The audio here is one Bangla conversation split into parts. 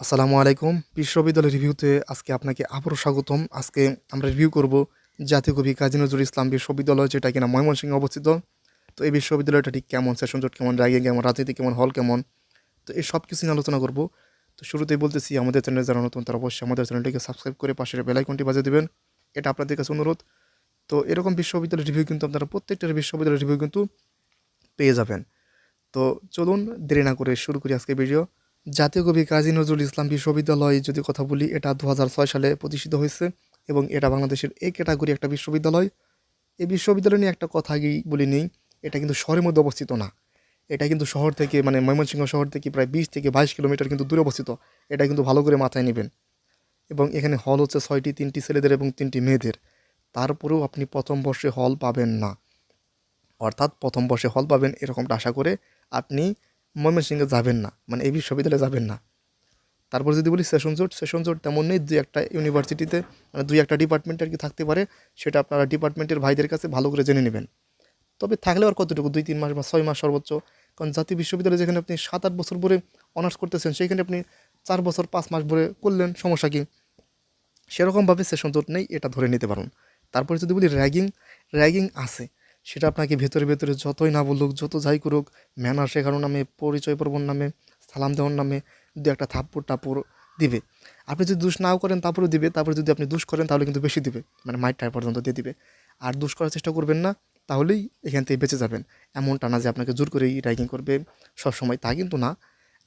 আসসালামু আলাইকুম। বিশ্ববিদ্যালয় রিভিউতে আজকে আপনাকে আবারও স্বাগতম। আজকে আমরা রিভিউ করব জাতীয় কবি কাজী নজরুল ইসলাম বিশ্ববিদ্যালয়, যেটা কিনা ময়মনসিংহে অবস্থিত। তো এই বিশ্ববিদ্যালয়টা ঠিক কেমন? সেশন জোট কেমন? র্যাগিং কেমন? রাজনীতি কেমন? হল কেমন? তো এই সব কিছু নিয়ে আলোচনা করব। তো শুরুতেই বলতেছি, আমাদের চ্যানেলে যারা নতুন, তারা অবশ্যই আমাদের চ্যানেলটিকে সাবস্ক্রাইব করে পাশের বেলাইকনটি বাজিয়ে দেবেন। এটা আপনাদের কাছে অনুরোধ। তো এরকম বিশ্ববিদ্যালয় রিভিউ কিন্তু আপনারা প্রত্যেকটা বিশ্ববিদ্যালয়ের রিভিউ কিন্তু পেয়ে যাবেন। তো চলুন দেরি না করে শুরু করি আজকে ভিডিও জাতীয় কবি কাজী নজরুল ইসলাম বিশ্ববিদ্যালয় যদি কথা বলি, এটা দু হাজার ছয় সালে প্রতিষ্ঠিত হয়েছে এবং এটা বাংলাদেশের এই ক্যাটাগরি একটা বিশ্ববিদ্যালয়। এই বিশ্ববিদ্যালয় নিয়ে একটা কথা আগেই বলি নেই, এটা কিন্তু শহরের মধ্যে অবস্থিত না। এটা কিন্তু শহর থেকে মানে ময়মনসিংহ শহর থেকে প্রায় বিশ থেকে বাইশ কিলোমিটার কিন্তু দূরে অবস্থিত। এটা কিন্তু ভালো করে মাথায় নেবেন। এবং এখানে হল হচ্ছে ছয়টি, তিনটি ছেলেদের এবং তিনটি মেয়েদের। তারপরেও আপনি প্রথম বর্ষে হল পাবেন না। অর্থাৎ প্রথম বর্ষে হল পাবেন এরকমটা আশা করে আপনি ময়মনসিংহে যাবেন না মানে এই বিশ্ববিদ্যালয়ে যাবেন না। তারপর যদি বলি সেশন জোট সেশন জোট তেমন নেই, দুই একটা ইউনিভার্সিটিতে মানে দুই একটা ডিপার্টমেন্ট আর কি থাকতে পারে, সেটা আপনারা ডিপার্টমেন্টের ভাইদের কাছে ভালো করে জেনে নেবেন। তবে থাকলে আর কতটুকু, দুই, তিন মাস বা ছয় মাস সর্বোচ্চ? কারণ জাতীয় বিশ্ববিদ্যালয়ে যেখানে আপনি সাত আট বছর পরে অনার্স করতেছেন, সেইখানে আপনি চার বছর, পাঁচ মাস ভরে করলেন, সমস্যা কি? সেরকমভাবে সেশন জোট নেই, এটা ধরে নিতে পারুন। তারপরে যদি বলি র্যাগিং র্যাগিং আছে। সেটা আপনাকে ভেতরে ভেতরে যতই না বলুক, যত যাই করুক, ম্যানার শেখানোর নামে, পরিচয় পর্বর নামে, সালাম দেওয়ার নামে দু একটা থাপ্পড় টাপ্পড় দিবে। আপনি যদি দুষ নাও করেন, তারপরেও দিবে। তারপরে যদি আপনি দুষ করেন, তাহলে কিন্তু বেশি দিবে। মানে মাইটটায় পর্যন্ত দিয়ে দিবে। আর দুষ করার চেষ্টা করবেন না, তাহলেই এখান থেকে বেঁচে যাবেন। এমনটা না যে আপনাকে জোর করেই র্যাগিং করবে সবসময়, তা কিন্তু না।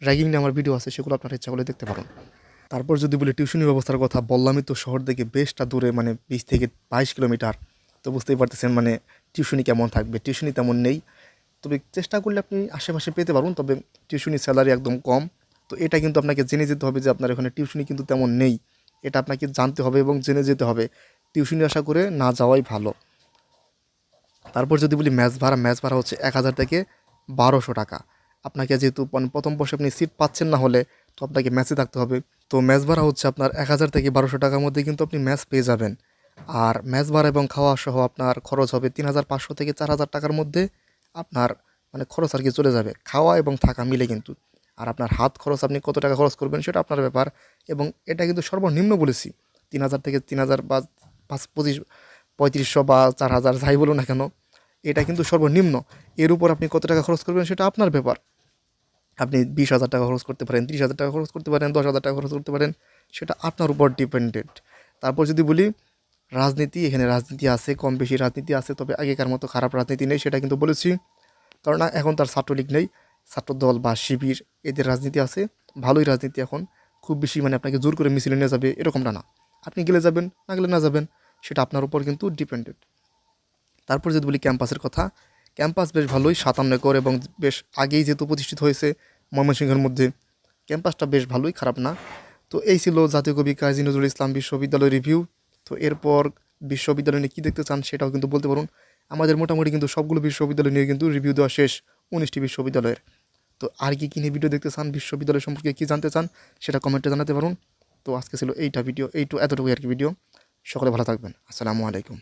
র্যাগিং নিয়ে আমার ভিডিও আছে, সেগুলো আপনার ইচ্ছা করলে দেখতে পারেন। তারপর যদি বলি টিউশনি ব্যবস্থার কথা বললামই তো শহর থেকে বেশটা দূরে মানে বিশ থেকে বাইশ কিলোমিটার। তো বুঝতেই পারতেছেন মানে টিউশনি কেমন থাকবে? টিউশনি তেমন নেই। তবে চেষ্টা করলে আপনি আশেপাশে পেতে পারুন, তবে টিউশনি স্যালারি একদম কম। তো এটা কিন্তু আপনাকে জেনে যেতে হবে যে আপনার এখানে টিউশনি কিন্তু তেমন নেই। এটা আপনাকে জানতে হবে এবং জেনে যেতে হবে। টিউশনি আশা করে না যাওয়াই ভালো। তারপর যদি বলি ম্যাচ ভাড়া ম্যাচ ভাড়া হচ্ছে এক হাজার থেকে বারোশো টাকা। আপনাকে যেহেতু মানে প্রথম বর্ষে আপনি সিট পাচ্ছেন না হলে তো আপনাকে ম্যাচে থাকতে হবে। তো ম্যাচ ভাড়া হচ্ছে আপনার এক হাজার থেকে বারোশো টাকার মধ্যে কিন্তু আপনি ম্যাচ পেয়ে যাবেন। আর ম্যাচ এবং খাওয়া সহ আপনার খরচ হবে তিন হাজার পাঁচশো থেকে চার হাজার টাকার মধ্যে আপনার মানে খরচ আর কি চলে যাবে। খাওয়া এবং থাকা মিলে কিন্তু। আর আপনার হাত খরচ আপনি কত টাকা খরচ করবেন সেটা আপনার ব্যাপার। এবং এটা কিন্তু সর্বনিম্ন বলেছি। তিন হাজার থেকে তিন হাজার বা পাঁচ, পঁচিশ, পঁয়ত্রিশশো বা চার হাজার যাই বলুন না কেন, এটা কিন্তু সর্বনিম্ন। এর উপর আপনি কত টাকা খরচ করবেন সেটা আপনার ব্যাপার। আপনি বিশ হাজার টাকা খরচ করতে পারেন, তিরিশ হাজার টাকা খরচ করতে পারেন, দশ হাজার টাকা খরচ করতে পারেন, সেটা আপনার উপর ডিপেন্ডেন্ট তারপর যদি বলি রাজনীতি, এখানে রাজনীতি আছে, কম বেশি রাজনীতি আছে, তবে আগেকার মতো খারাপ রাজনীতি নেই সেটা কিন্তু বলেছি। কারণ এখন তার ছাত্রলীগ নেই, ছাত্রদল বা শিবির, এদের রাজনীতি আছে, ভালোই রাজনীতি এখন। খুব বেশি মানে আপনাকে জোর করে মিছিলে নিয়ে যাবে এরকমটা না। আপনি গেলে যাবেন, না গেলে না যাবেন, সেটা আপনার উপর কিন্তু ডিপেন্ডেন্ট তারপর যদি বলি ক্যাম্পাসের কথা, ক্যাম্পাস বেশ ভালোই, সাতান্ন একর এবং বেশ আগেই যেহেতু প্রতিষ্ঠিত হয়েছে ময়মনসিংহের মধ্যে, ক্যাম্পাসটা বেশ ভালোই, খারাপ না। তো এই ছিল জাতীয় কবি কাজী নজরুল ইসলাম বিশ্ববিদ্যালয় রিভিউ তো এরপর বিশ্ববিদ্যালয় নিয়ে কী দেখতে চান সেটাও কিন্তু বলতে পারুন। আমাদের মোটামুটি কিন্তু সবগুলো বিশ্ববিদ্যালয় নিয়ে কিন্তু রিভিউ দেওয়া শেষ উনিশটি বিশ্ববিদ্যালয়ের। তো আর কি কী নিয়ে ভিডিও দেখতে চান, বিশ্ববিদ্যালয় সম্পর্কে কী জানতে চান সেটা কমেন্টে জানাতে পারুন। তো আজকে ছিল এইটা ভিডিও এইটু এতটুকুই আর কি ভিডিও সকলে ভালো থাকবেন। আসসালামু আলাইকুম।